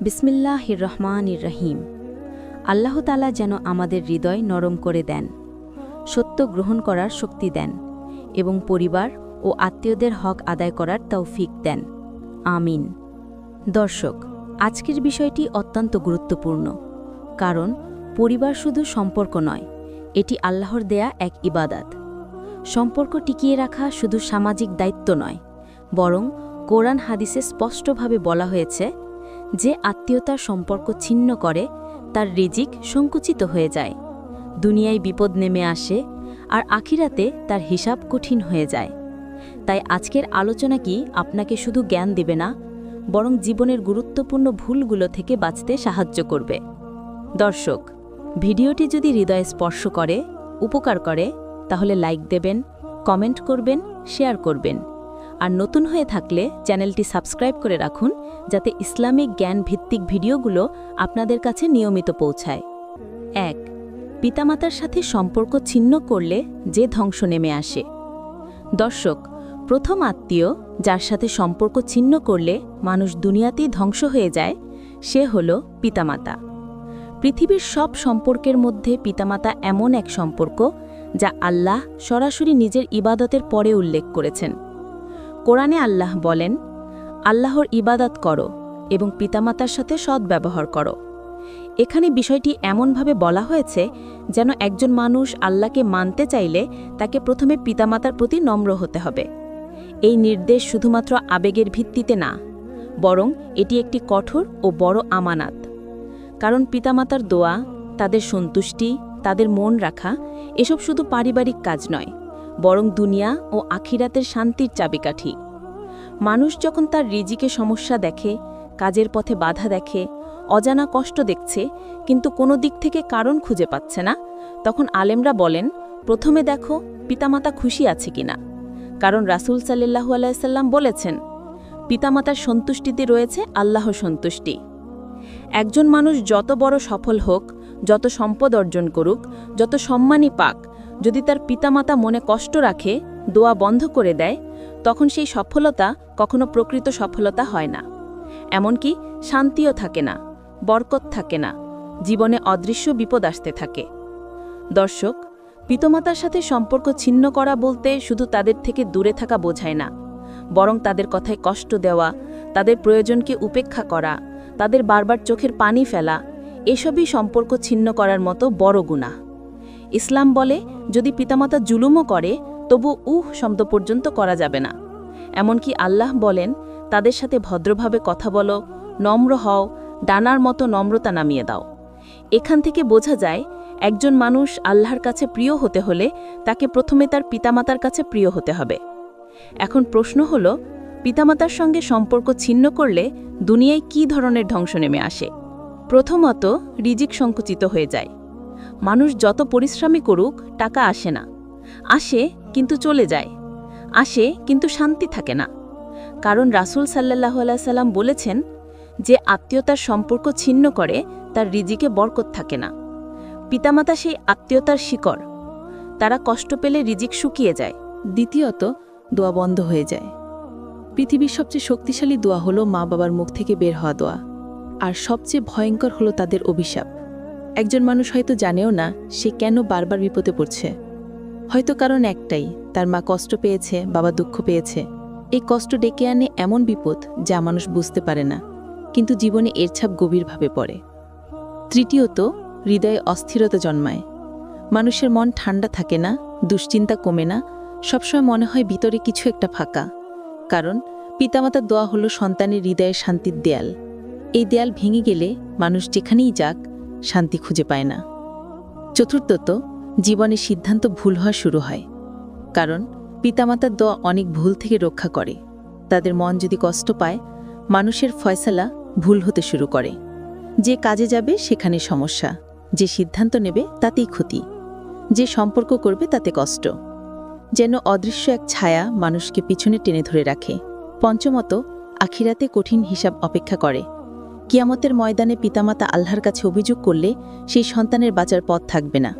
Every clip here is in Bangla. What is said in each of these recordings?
বিসমিল্লাহির রহমানির রহিম আল্লাহ তালা যেন আমাদের হৃদয় নরম করে দেন, সত্য গ্রহণ করার শক্তি দেন এবং পরিবার ও আত্মীয়দের হক আদায় করার তৌফিক দেন। আমিন। দর্শক, আজকের বিষয়টি অত্যন্ত গুরুত্বপূর্ণ, কারণ পরিবার শুধু সম্পর্ক নয়, এটি আল্লাহর দেয়া এক ইবাদাত। সম্পর্ক টিকিয়ে রাখা শুধু সামাজিক দায়িত্ব নয়, বরং কোরআন হাদিসে স্পষ্টভাবে বলা হয়েছে যে আত্মীয়তার সম্পর্ক ছিন্ন করে, তার রিজিক সংকুচিত হয়ে যায়। দুনিয়ায় বিপদ নেমে আসে আর আখিরাতে তার হিসাব কঠিন হয়ে যায়। তাই আজকের আলোচনা কি আপনাকে শুধু জ্ঞান দেবে না, বরং জীবনের গুরুত্বপূর্ণ ভুলগুলো থেকে বাঁচতে সাহায্য করবে। দর্শক, ভিডিওটি যদি হৃদয়ে স্পর্শ করে, উপকার করে, তাহলে লাইক দেবেন, কমেন্ট করবেন, শেয়ার করবেন। আর নতুন হয়ে থাকলে চ্যানেলটি সাবস্ক্রাইব করে রাখুন, যাতে ইসলামিক জ্ঞান ভিত্তিক ভিডিওগুলো আপনাদের কাছে নিয়মিত পৌঁছায়। এক, পিতামাতার সাথে সম্পর্ক ছিন্ন করলে যে ধ্বংস নেমে আসে। দর্শক, প্রথম আত্মীয় যার সাথে সম্পর্ক ছিন্ন করলে মানুষ দুনিয়াতেই ধ্বংস হয়ে যায়, সে হল পিতামাতা। পৃথিবীর সব সম্পর্কের মধ্যে পিতামাতা এমন এক সম্পর্ক যা আল্লাহ সরাসরি নিজের ইবাদতের পরে উল্লেখ করেছেন। কোরআনে আল্লাহ বলেন, আল্লাহর ইবাদত করো এবং পিতামাতার সাথে সদ্ব্যবহার করো। এখানে বিষয়টি এমনভাবে বলা হয়েছে যেন একজন মানুষ আল্লাহকে মানতে চাইলে তাকে প্রথমে পিতামাতার প্রতি নম্র হতে হবে। এই নির্দেশ শুধুমাত্র আবেগের ভিত্তিতে না, বরং এটি একটি কঠোর ও বড় আমানাত। কারণ পিতামাতার দোয়া, তাদের সন্তুষ্টি, তাদের মন রাখা, এসব শুধু পারিবারিক কাজ নয় বরং দুনিয়া ও আখিরাতের শান্তির চাবিকাঠি। মানুষ যখন তার রিজিকে সমস্যা দেখে, কাজের পথে বাধা দেখে, অজানা কষ্ট দেখছে, কিন্তু কোনো দিক থেকে কারণ খুঁজে পাচ্ছে না, তখন আলেমরা বলেন, প্রথমে দেখো পিতামাতা খুশি আছে কিনা। কারণ রাসুল সাল্লাহু আলাইসাল্লাম বলেছেন, পিতামাতার সন্তুষ্টিতে রয়েছে আল্লাহ সন্তুষ্টি। একজন মানুষ যত বড় সফল হোক, যত সম্পদ অর্জন করুক, যত সম্মানই পাক যদি তার পিতামাতা মনে কষ্ট রাখে, দোয়া বন্ধ করে দেয়, তখন সেই সফলতা কখনো প্রকৃত সফলতা হয় না। এমনকি শান্তিও থাকে না, বরকত থাকে না, জীবনে অদৃশ্য বিপদ আসতে থাকে। দর্শক, পিতামাতার সাথে সম্পর্ক ছিন্ন করা বলতে শুধু তাদের থেকে দূরে থাকা বোঝায় না, বরং তাদের কথায় কষ্ট দেওয়া, তাদের প্রয়োজনকে উপেক্ষা করা, তাদের বারবার চোখের পানি ফেলা, এসবই সম্পর্ক ছিন্ন করার মতো বড় গুণা ইসলাম বলে, যদি পিতামাতা জুলুমও করে, তবু উহ শব্দ পর্যন্ত করা যাবে না। এমনকি আল্লাহ বলেন, তাদের সাথে ভদ্রভাবে কথা বলো, নম্র হও, ডানার মতো নম্রতা নামিয়ে দাও। এখান থেকে বোঝা যায়, একজন মানুষ আল্লাহর কাছে প্রিয় হতে হলে তাকে প্রথমে তার পিতামাতার কাছে প্রিয় হতে হবে। এখন প্রশ্ন হল, পিতামাতার সঙ্গে সম্পর্ক ছিন্ন করলে দুনিয়ায় কী ধরনের ধ্বংস নেমে আসে? প্রথমত, রিজিক সংকুচিত হয়ে যায়। মানুষ যত পরিশ্রমী করুক, টাকা আসে না। আসে, কিন্তু চলে যায়। আসে, কিন্তু শান্তি থাকে না। কারণ রাসুল সাল্লাহ সাল্লাম বলেছেন, যে আত্মীয়তার সম্পর্ক ছিন্ন করে, তার রিজিকে বরকত থাকে না। পিতামাতা সেই আত্মীয়তার শিকড়। তারা কষ্ট পেলে রিজিক শুকিয়ে যায়। দ্বিতীয়ত, দোয়া বন্ধ হয়ে যায়। পৃথিবীর সবচেয়ে শক্তিশালী দোয়া হলো মা বাবার মুখ থেকে বের হওয়া দোয়া। আর সবচেয়ে ভয়ঙ্কর হলো তাদের অভিশাপ। একজন মানুষ হয়তো জানেও না সে কেন বারবার বিপদে পড়ছে। হয়তো কারণ একটাই, তার মা কষ্ট পেয়েছে, বাবা দুঃখ পেয়েছে। এই কষ্ট ডেকে আনে এমন বিপদ যা মানুষ বুঝতে পারে না, কিন্তু জীবনে এর ছাপ গভীরভাবে পড়ে। তৃতীয়ত, হৃদয়ে অস্থিরতা জন্মায়। মানুষের মন ঠান্ডা থাকে না, দুশ্চিন্তা কমে না, সবসময় মনে হয় ভিতরে কিছু একটা ফাঁকা। কারণ, পিতামাতার দোয়া হলো সন্তানের হৃদয়ের শান্তির দেয়াল। এই দেয়াল ভেঙে গেলে মানুষ যেখানেই যাক শান্তি খুঁজে পায় না। চতুর্থত, জীবনে সিদ্ধান্ত ভুল হওয়া শুরু হয়। কারণ, পিতামাতার দোয়া অনেক ভুল থেকে রক্ষা করে। তাদের মন যদি কষ্ট পায়, মানুষের ফয়সালা ভুল হতে শুরু করে। যে কাজে যাবে, সেখানে সমস্যা। যে সিদ্ধান্ত নেবে, তাতেই ক্ষতি। যে সম্পর্ক করবে, তাতে কষ্ট। যেন অদৃশ্য এক ছায়া মানুষকে পিছনে টেনে ধরে রাখে। পঞ্চমত, আখিরাতে কঠিন হিসাব অপেক্ষা করে। কিয়ামতের ময়দানে পিতামাতা আল্লাহর কাছে অভিযোগ করলে সেই সন্তানের বাঁচার পথ থাকবে না।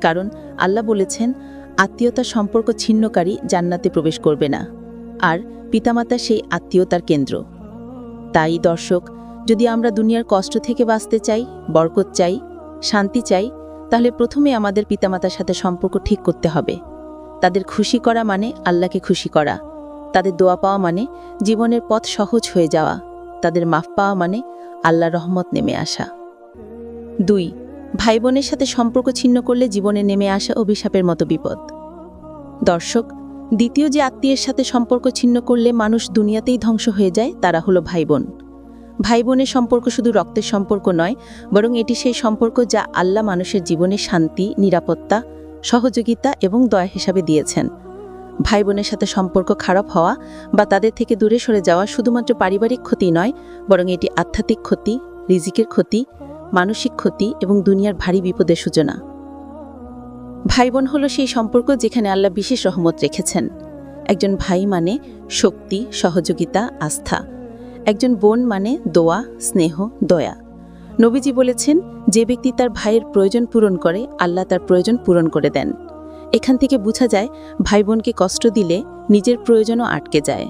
কারণ আল্লাহ বলেছেন, আত্মীয়তা সম্পর্ক ছিন্নকারী জান্নাতে প্রবেশ করবে না, আর পিতামাতা সেই আত্মীয়তার কেন্দ্র। তাই দর্শক, যদি আমরা দুনিয়ার কষ্ট থেকে বাঁচতে চাই, বরকত চাই, শান্তি চাই, তাহলে প্রথমে আমাদের পিতামাতার সাথে সম্পর্ক ঠিক করতে হবে। তাদের খুশি করা মানে আল্লাহকে খুশি করা। তাদের দোয়া পাওয়া মানে জীবনের পথ সহজ হয়ে যাওয়া। তাদের মাফ পাওয়া মানে আল্লাহ রহমত নেমে আসা। দুই ভাই বোনের সাথে সম্পর্ক ছিন্ন করলে জীবনে নেমে আসা অভিশাপের মতো বিপদ। দর্শক, দ্বিতীয় যে আত্মীয়ের সাথে সম্পর্ক ছিন্ন করলে মানুষ দুনিয়াতেই ধ্বংস হয়ে যায়, তারা হলো ভাই বোন ভাই বোনের সম্পর্ক শুধু রক্তের সম্পর্ক নয়, বরং এটি সেই সম্পর্ক যা আল্লাহ মানুষের জীবনে শান্তি, নিরাপত্তা, সহযোগিতা এবং দয়া হিসাবে দিয়েছেন। ভাই বোনের সাথে সম্পর্ক খারাপ হওয়া বা তাদের থেকে দূরে সরে যাওয়া শুধুমাত্র পারিবারিক ক্ষতি নয়, বরং এটি আধ্যাত্মিক ক্ষতি, রিজিকের ক্ষতি, মানসিক ক্ষতি এবং দুনিয়ার ভারী বিপদের সূচনা। ভাই বোন হলো সেই সম্পর্ক যেখানে আল্লাহ বিশেষ রহমত রেখেছেন। একজন ভাই মানে শক্তি, সহযোগিতা, আস্থা। একজন বোন মানে দোয়া, স্নেহ, দয়া। নবীজি বলেছেন, যে ব্যক্তি তার ভাইয়ের প্রয়োজন পূরণ করে, আল্লাহ তার প্রয়োজন পূরণ করে দেন। এখান থেকে বোঝা যায় ভাই বোনকে কষ্ট দিলে নিজের প্রয়োজনও আটকে যায়।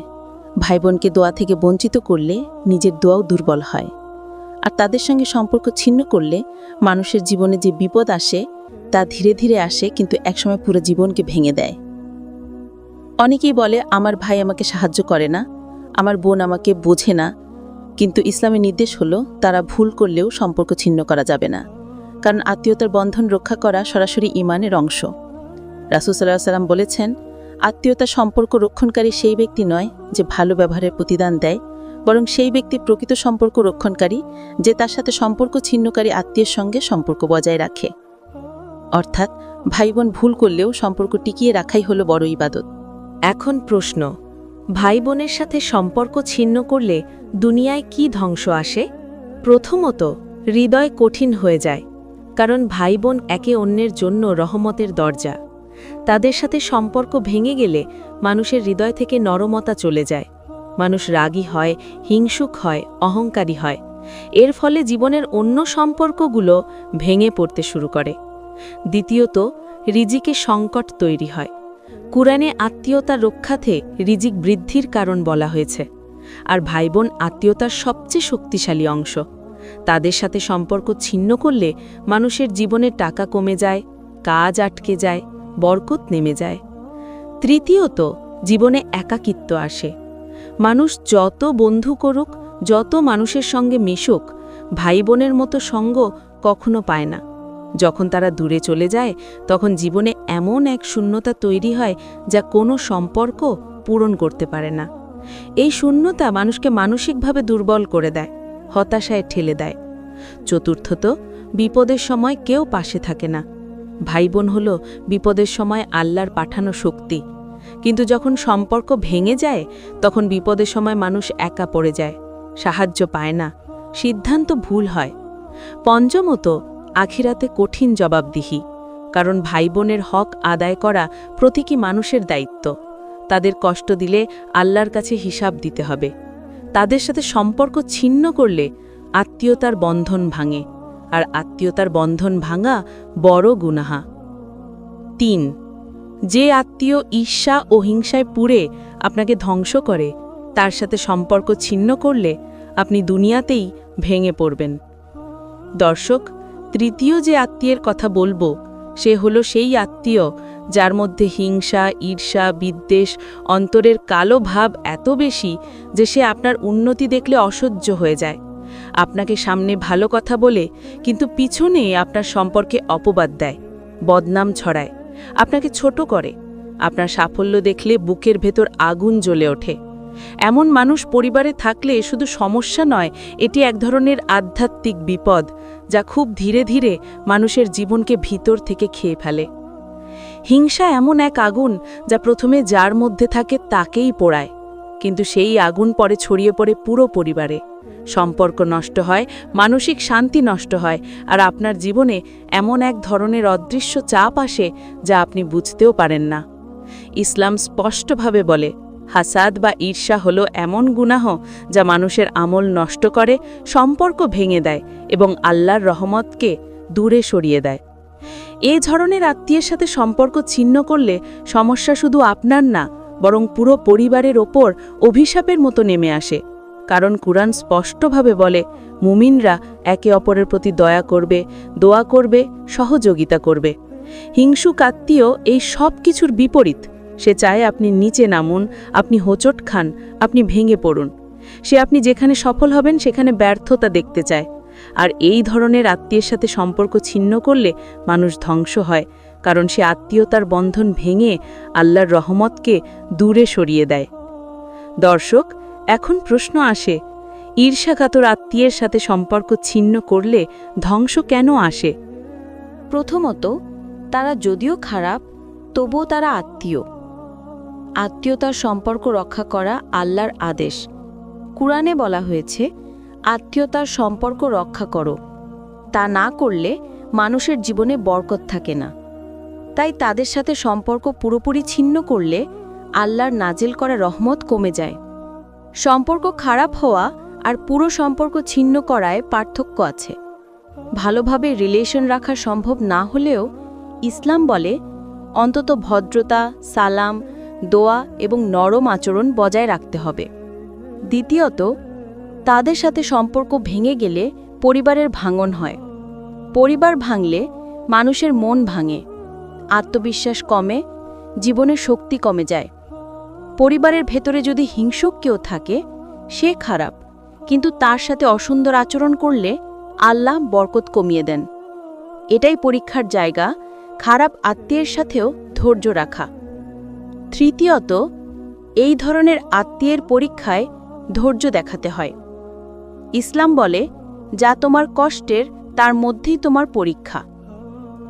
ভাই বোনকে দোয়া থেকে বঞ্চিত করলে নিজের দোয়াও দুর্বল হয়। আর তাদের সঙ্গে সম্পর্ক ছিন্ন করলে মানুষের জীবনে যে বিপদ আসে, তা ধীরে ধীরে আসে কিন্তু একসময় পুরো জীবনকে ভেঙে দেয়। অনেকেই বলে, আমার ভাই আমাকে সাহায্য করে না, আমার বোন আমাকে বোঝে না। কিন্তু ইসলামের নির্দেশ হলো, তারা ভুল করলেও সম্পর্ক ছিন্ন করা যাবে না। কারণ আত্মীয়তার বন্ধন রক্ষা করা সরাসরি ইমানের অংশ। রাসুসাল্লাহ সাল্লাম বলেছেন, আত্মীয়তা সম্পর্ক রক্ষণকারী সেই ব্যক্তি নয় যে ভালো ব্যবহারের প্রতিদান দেয়, বরং সেই ব্যক্তি প্রকৃত সম্পর্ক রক্ষণকারী যে তার সাথে সম্পর্ক ছিন্নকারী আত্মীয়ের সঙ্গে সম্পর্ক বজায় রাখে। অর্থাৎ ভাই বোন ভুল করলেও সম্পর্ক টিকিয়ে রাখাই হলো বড় ইবাদত। এখন প্রশ্ন ভাই বোনের সাথে সম্পর্ক ছিন্ন করলে দুনিয়ায় কি ধ্বংস আসে? প্রথমত, হৃদয় কঠিন হয়ে যায়, কারণ ভাই বোন একে অন্যের জন্য রহমতের দরজা। তাদের সাথে সম্পর্ক ভেঙে গেলে মানুষের হৃদয় থেকে নরমতা চলে যায়। মানুষ রাগী হয়, হিংসুক হয়, অহংকারী হয়। এর ফলে জীবনের অন্য সম্পর্কগুলো ভেঙে পড়তে শুরু করে। দ্বিতীয়ত, রিজিকে সংকট তৈরি হয়। কুরআনে আত্মীয়তা রক্ষাতে রিজিক বৃদ্ধির কারণ বলা হয়েছে। আর ভাইবোন আত্মীয়তার সবচেয়ে শক্তিশালী অংশ। তাদের সাথে সম্পর্ক ছিন্ন করলে মানুষের জীবনে টাকা কমে যায়, কাজ আটকে যায় বরকত নেমে যায়। তৃতীয়ত, জীবনে একাকিত্ব আসে। মানুষ যত বন্ধু করুক, যত মানুষের সঙ্গে মিশুক ভাই বোনের মতো সঙ্গ কখনো পায় না। যখন তারা দূরে চলে যায়, তখন জীবনে এমন এক শূন্যতা তৈরি হয়, যা কোনো সম্পর্ক পূরণ করতে পারে না। এই শূন্যতা মানুষকে মানসিকভাবে দুর্বল করে দেয়, হতাশায় ঠেলে দেয়। চতুর্থত, বিপদের সময় কেউ পাশে থাকে না। ভাই বোন হল বিপদের সময় আল্লাহর পাঠানো শক্তি। কিন্তু যখন সম্পর্ক ভেঙে যায়, তখন বিপদের সময় মানুষ একা পড়ে যায়, সাহায্য পায় না, সিদ্ধান্ত ভুল হয়। পঞ্চমত, আখিরাতে কঠিন জবাবদিহি, কারণ ভাই বোনের হক আদায় করা প্রতীকী মানুষের দায়িত্ব। তাদের কষ্ট দিলে আল্লাহর কাছে হিসাব দিতে হবে। তাদের সাথে সম্পর্ক ছিন্ন করলে আত্মীয়তার বন্ধন ভাঙে। আর আত্মীয়তার বন্ধন ভাঙা বড় গুনাহা। তিন, যে আত্মীয় ঈর্ষা ও হিংসায় পুড়ে আপনাকে ধ্বংস করে, তার সাথে সম্পর্ক ছিন্ন করলে আপনি দুনিয়াতেই ভেঙে পড়বেন। দর্শক, তৃতীয় যে আত্মীয়ের কথা বলব, সে হলো সেই আত্মীয় যার মধ্যে হিংসা, ঈর্ষা, বিদ্বেষ, অন্তরের কালো ভাব এত বেশি যে সে আপনার উন্নতি দেখলে অসহ্য হয়ে যায়। আপনাকে সামনে ভালো কথা বলে, কিন্তু পিছনে আপনার সম্পর্কে অপবাদ দেয়, বদনাম ছড়ায়। আপনাকে ছোট করে, আপনার সাফল্য দেখলে বুকের ভেতর আগুন জ্বলে ওঠে। এমন মানুষ পরিবারে থাকলে শুধু সমস্যা নয়, এটি এক ধরনের আধ্যাত্মিক বিপদ, যা খুব ধীরে ধীরে মানুষের জীবনকে ভিতর থেকে খেয়ে ফেলে। হিংসা এমন এক আগুন, যা প্রথমে যার মধ্যে থাকে তাকেই পোড়ায়, কিন্তু সেই আগুন পরে ছড়িয়ে পড়ে পুরো পরিবারে। সম্পর্ক নষ্ট হয়, মানসিক শান্তি নষ্ট হয় আর আপনার জীবনে এমন এক ধরনের অদৃশ্য চাপ আসে যা আপনি বুঝতেও পারেন না। ইসলাম স্পষ্টভাবে বলে, হাসাদ বা ঈর্ষা হলো এমন গুনাহ যা মানুষের আমল নষ্ট করে, সম্পর্ক ভেঙে দেয় এবং আল্লাহর রহমতকে দূরে সরিয়ে দেয়। এ ধরনের আত্মীয়ের সাথে সম্পর্ক ছিন্ন করলে সমস্যা শুধু আপনার না, বরং পুরো পরিবারের ওপর অভিশাপের মতো নেমে আসে। কারণ কুরআন স্পষ্টভাবে বলে, মুমিনরা একে অপরের প্রতি দয়া করবে, দোয়া করবে, সহযোগিতা করবে। হিংসুক আত্মীয় এই সব কিছুর বিপরীত। সে চায় আপনি নিচে নামুন, আপনি হোঁচট খান, আপনি ভেঙে পড়ুন। সে আপনি যেখানে সফল হবেন, সেখানে ব্যর্থতা দেখতে চায়। আর এই ধরনের আত্মীয়ের সাথে সম্পর্ক ছিন্ন করলে মানুষ ধ্বংস হয়, কারণ সে আত্মীয়তার বন্ধন ভেঙে আল্লাহর রহমতকে দূরে সরিয়ে দেয়। দর্শক এখন প্রশ্ন আসে ঈর্ষাকাতর আত্মীয়ের সাথে সম্পর্ক ছিন্ন করলে ধ্বংস কেন আসে? প্রথমত, তারা যদিও খারাপ, তবুও তারা আত্মীয়। আত্মীয়তার সম্পর্ক রক্ষা করা আল্লাহর আদেশ। কুরআনে বলা হয়েছে, আত্মীয়তার সম্পর্ক রক্ষা করো। তা না করলে মানুষের জীবনে বরকত থাকে না। তাই তাদের সাথে সম্পর্ক পুরোপুরি ছিন্ন করলে আল্লাহর নাজিল করা রহমত কমে যায়। সম্পর্ক খারাপ হওয়া আর পুরো সম্পর্ক ছিন্ন করায় পার্থক্য আছে। ভালোভাবে রিলেশন রাখা সম্ভব না হলেও ইসলাম বলে, অন্তত ভদ্রতা, সালাম, দোয়া এবং নরম আচরণ বজায় রাখতে হবে। দ্বিতীয়ত, তাদের সাথে সম্পর্ক ভেঙে গেলে পরিবারের ভাঙন হয়। পরিবার ভাঙলে মানুষের মন ভাঙে, আত্মবিশ্বাস কমে, জীবনের শক্তি কমে যায়। পরিবারের ভেতরে যদি হিংসুক কেউ থাকে, সে খারাপ, কিন্তু তার সাথে অসুন্দর আচরণ করলে আল্লাহ বরকত কমিয়ে দেন। এটাই পরীক্ষার জায়গা, খারাপ আত্মীয়ের সাথেও ধৈর্য রাখা। তৃতীয়ত, এই ধরনের আত্মীয়ের পরীক্ষায় ধৈর্য দেখাতে হয়। ইসলাম বলে, যা তোমার কষ্টের, তার মধ্যেই তোমার পরীক্ষা।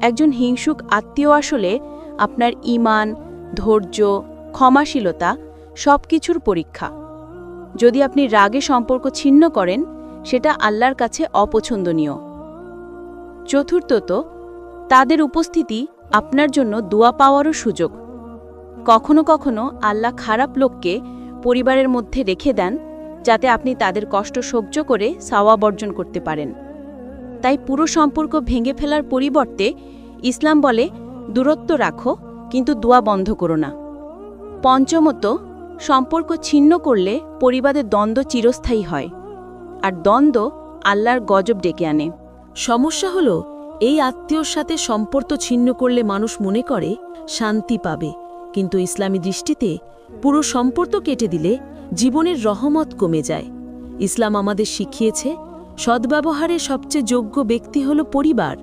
একজন হিংসুক আত্মীয় আসলে আপনার ইমান, ধৈর্য ক্ষমাশীলতা সব কিছুর পরীক্ষা। যদি আপনি রাগে সম্পর্ক ছিন্ন করেন, সেটা আল্লাহর কাছে অপছন্দনীয়। চতুর্থত, তাদের উপস্থিতি আপনার জন্য দোয়া পাওয়ারও সুযোগ। কখনো কখনো আল্লাহ খারাপ লোককে পরিবারের মধ্যে রেখে দেন, যাতে আপনি তাদের কষ্ট সহ্য করে সাওয়া বর্জন করতে পারেন। তাই পুরো সম্পর্ক ভেঙে ফেলার পরিবর্তে ইসলাম বলে, দূরত্ব রাখো, কিন্তু দোয়া বন্ধ করো না। পঞ্চমত, সম্পর্ক ছিন্ন করলে পরিবারের দ্বন্দ্ব চিরস্থায়ী হয়, আর দ্বন্দ্ব আল্লাহর গজব ডেকে আনে। সমস্যা হলো, এই আত্মীয়র সাথে সম্পর্ক ছিন্ন করলে মানুষ মনে করে, শান্তি পাবে। কিন্তু ইসলামী দৃষ্টিতে, পুরো সম্পর্ক কেটে দিলে জীবনের রহমত কমে যায়। ইসলাম আমাদের শিখিয়েছে সদ্ব্যবহারের সবচেয়ে যোগ্য ব্যক্তি হল পরিবার,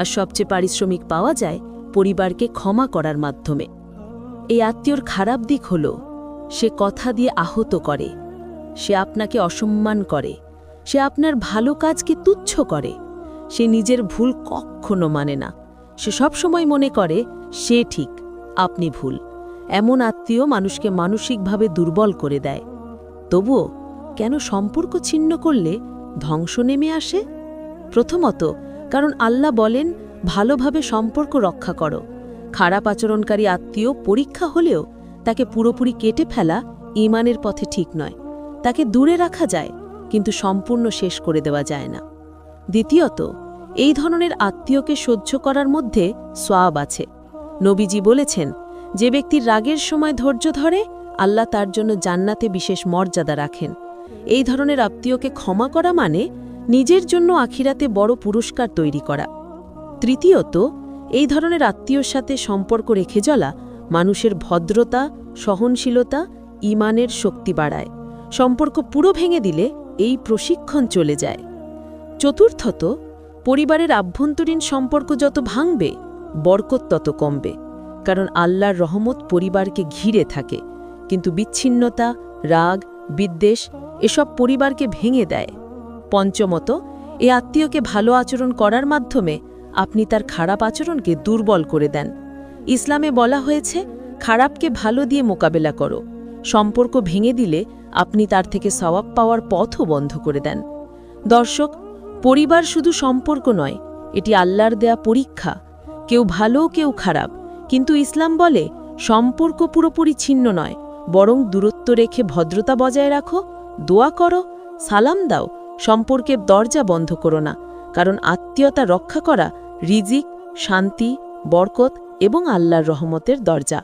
আর সবচেয়ে পারিশ্রমিক পাওয়া যায় পরিবারকে ক্ষমা করার মাধ্যমে। এই আত্মীয়র খারাপ দিক হল, সে কথা দিয়ে আহত করে, সে আপনাকে অসম্মান করে, সে আপনার ভালো কাজকে তুচ্ছ করে, সে নিজের ভুল কখনো মানে না, সে সবসময় মনে করে, সে ঠিক, আপনি ভুল, এমন আত্মীয় মানুষকে মানসিকভাবে দুর্বল করে দেয়, তবুও কেন সম্পর্ক ছিন্ন করলে ধ্বংস নেমে আসে? প্রথমত, কারণ আল্লাহ বলেন, ভালোভাবে সম্পর্ক রক্ষা করো খারাপ আচরণকারী আত্মীয় পরীক্ষা হলেও তাকে পুরোপুরি কেটে ফেলা ইমানের পথে ঠিক নয়। তাকে দূরে রাখা যায়, কিন্তু সম্পূর্ণ শেষ করে দেওয়া যায় না। দ্বিতীয়ত, এই ধরনের আত্মীয়কে সহ্য করার মধ্যে সোয়াব আছে। নবীজি বলেছেন, যে ব্যক্তির রাগের সময় ধৈর্য ধরে, আল্লাহ তার জন্য জান্নাতে বিশেষ মর্যাদা রাখেন। এই ধরনের আত্মীয়কে ক্ষমা করা মানে নিজের জন্য আখিরাতে বড় পুরস্কার তৈরি করা। তৃতীয়ত এই ধরনের আত্মীয়র সাথে সম্পর্ক রেখে চলা মানুষের ভদ্রতা, সহনশীলতা, ইমানের শক্তি বাড়ায়। সম্পর্ক পুরো ভেঙে দিলে এই প্রশিক্ষণ চলে যায়। চতুর্থত, পরিবারের আভ্যন্তরীণ সম্পর্ক যত ভাঙবে, বরকত তত কমবে। কারণ আল্লাহর রহমত পরিবারকে ঘিরে থাকে। কিন্তু বিচ্ছিন্নতা, রাগ, বিদ্বেষ এসব পরিবারকে ভেঙে দেয়। পঞ্চমত, এ আত্মীয়কে ভালো আচরণ করার মাধ্যমে আপনি তার খারাপ আচরণকে দুর্বল করে দেন। ইসলামে বলা হয়েছে, খারাপকে ভালো দিয়ে মোকাবেলা করো। সম্পর্ক ভেঙে দিলে আপনি তার থেকে সওয়াব পাওয়ার পথও বন্ধ করে দেন। দর্শক, পরিবার শুধু সম্পর্ক নয়, এটি আল্লাহর দেয়া পরীক্ষা। কেউ ভালো, কেউ খারাপ। কিন্তু ইসলাম বলে, সম্পর্ক পুরোপুরি ছিন্ন নয়, বরং দূরত্ব রেখে ভদ্রতা বজায় রাখো, দোয়া করো, সালাম দাও, সম্পর্কের দরজা বন্ধ করো না। কারণ আত্মীয়তা রক্ষা করা রিজিক শান্তি বরকত এবং আল্লাহর রহমতের দরজা।